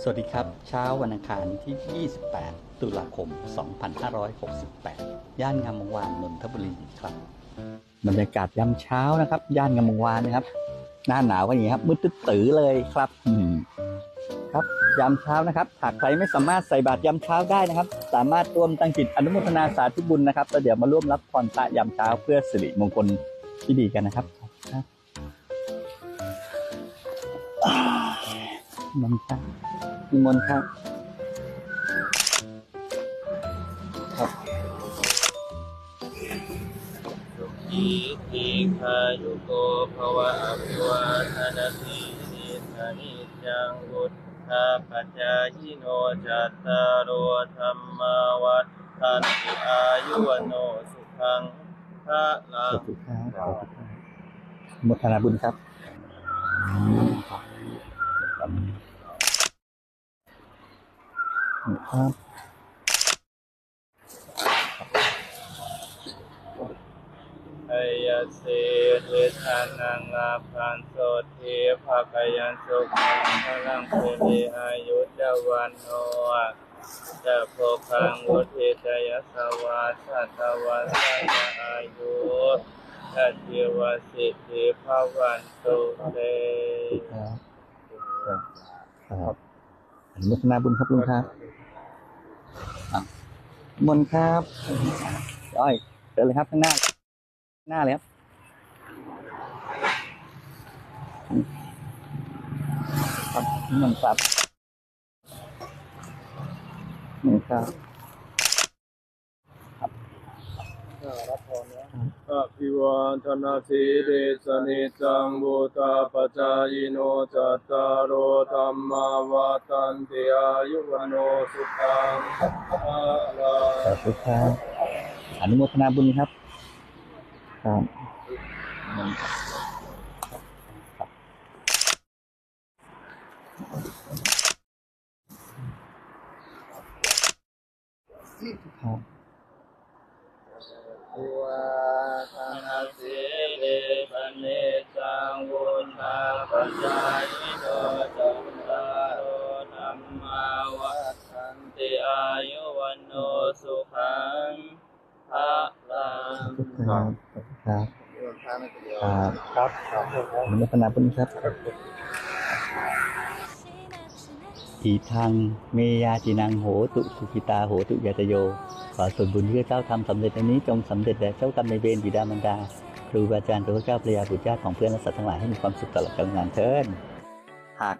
สวัสดีครับ เช้าวันอังคารที่ 28 ตุลาคม 2568 ย่านงามวงศ์วานนนทบุรีครับ บรรยากาศยามเช้านะครับ ย่านงามวงศ์วานนะครับ หน้าหนาวก็อย่างนี้ครับ มืดตึ๊ดตื้อเลยครับครับยามเช้านะครับ หากใครไม่สามารถใส่บาตรยามเช้าได้นะครับ สามารถร่วมตั้งจิตอนุโมทนาสาธุบุญนะครับแล้วเดี๋ยวมาร่วมรับพรพระยามเช้าเพื่อสิริมงคลที่ดีกันนะครับ มนต์ครับนิมนต์ครับ ครับอิทิคายุโกภวะอภิวาทนาสีนิสานิจังวุฒาปัจจายิโนจัตตารโอธรรมาวัฏทันติอายุวโนสุขังพระลัสางธุครับสาธุครับอนุโมทนาบุญครับ ครับ ไอยเสเทธานังลาพันโสทีภาคยันสุขังพลังเสรีอายุจวันโนจะโพคังวุฒิจยสวาสัตวัสยอายุทัตติวสิทธิภาวันตุเตครับ โมทนาบุญครับลุงครับอะมนต์ครับอ้อยเดินเลยครับข้างหน้า หน้าเลยครับครับมนต์ครับมนต์ครับ อภิวาทนาสีเดสนิจังบุตาปจายโนจัตตารโอธรรมาวาตันติอายุวโนสุขังภะลังสาธุครับอนุโมทนาบุญครับครับครับ วาทนาสีเดสนิจังบุตาปจายโนจัตตารโอธรรมาวาตันติอายุวโนสุขังภะลังครับครับครับครับอนุโมทนาบุญครับ อีทางเมยาจินังโหตุสุขิตาโหตุยาตโย ขอส่วนบุญที่เจ้าทำสำเร็จในนี้จงสำเร็จแด่เจ้ากรรมในเวรบิดามารดา ครูบาอาจารย์พระเจ้าพระยาบุตรญาติของเพื่อนและสัตว์ทั้งหลายให้มีความสุขตลอดกาลนานเทินหาก